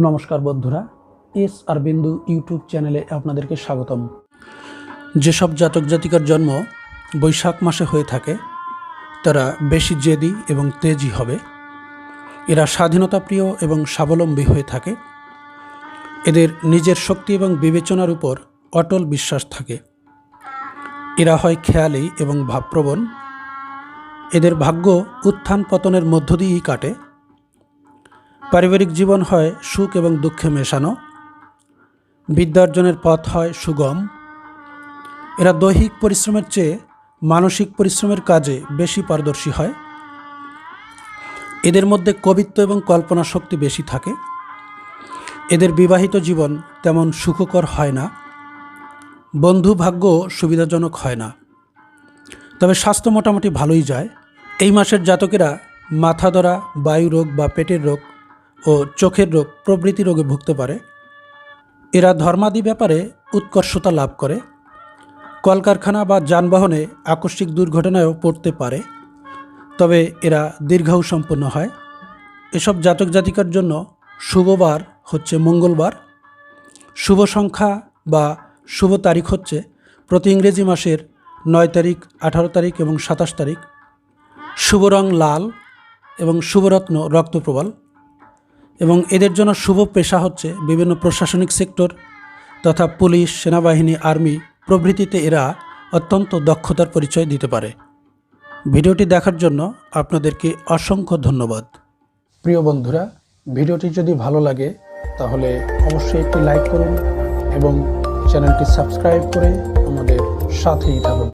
নমস্কার বন্ধুরা, এস আর বিন্দু ইউটিউব চ্যানেলে আপনাদেরকে স্বাগতম। যেসব জাতক জাতিকার জন্ম বৈশাখ মাসে হয়ে থাকে, তারা বেশি জেদি এবং তেজি হবে। এরা স্বাধীনতা প্রিয় এবং স্বাবলম্বী হয়ে থাকে। এদের নিজের শক্তি এবং বিবেচনার উপর অটল বিশ্বাস থাকে। এরা হয় খেয়ালি এবং ভাবপ্রবণ। এদের ভাগ্য উত্থান পতনের মধ্য দিয়েই কাটে। পারিবারিক জীবন হয় সুখ এবং দুঃখে মেশানো। বিদ্যার্জনের পথ হয় সুগম। এরা দৈহিক পরিশ্রমের চেয়ে মানসিক পরিশ্রমের কাজে বেশি পারদর্শী হয়। এদের মধ্যে কবিত্ব এবং কল্পনা শক্তি বেশি থাকে। এদের বিবাহিত জীবন তেমন সুখকর হয় না। বন্ধু ভাগ্য সুবিধাজনক হয় না। তবে স্বাস্থ্য মোটামুটি ভালোই যায়। এই মাসের জাতকেরা মাথা ধরা বায়ু রোগ বা পেটের রোগ ও চোখের রোগ, প্রভৃতি রোগে ভুগতে পারে। এরা ধর্মাদি ব্যাপারে উৎকর্ষতা লাভ করে। কলকারখানা বা যানবাহনে আকস্মিক দুর্ঘটনায়ও পড়তে পারে। তবে এরা দীর্ঘায়ু সম্পন্ন হয়। এসব জাতক জাতিকার জন্য শুভবার হচ্ছে মঙ্গলবার। শুভ সংখ্যা বা শুভ তারিখ হচ্ছে প্রতি ইংরেজি মাসের নয় তারিখ, আঠারো তারিখ এবং সাতাশ তারিখ। শুভ রং লাল এবং শুভরত্ন রক্তপ্রবাল। এবং এদের জন্য শুভ পেশা হচ্ছে বিভিন্ন প্রশাসনিক সেক্টর তথা পুলিশ, সেনাবাহিনী, আর্মি প্রভৃতিতে এরা অত্যন্ত দক্ষতার পরিচয় দিতে পারে। ভিডিওটি দেখার জন্য আপনাদেরকে অসংখ্য ধন্যবাদ। প্রিয় বন্ধুরা, ভিডিওটি যদি ভালো লাগে, তাহলে অবশ্যই একটি লাইক করুন এবং চ্যানেলটি সাবস্ক্রাইব করে আমাদের সাথেই থাকুন।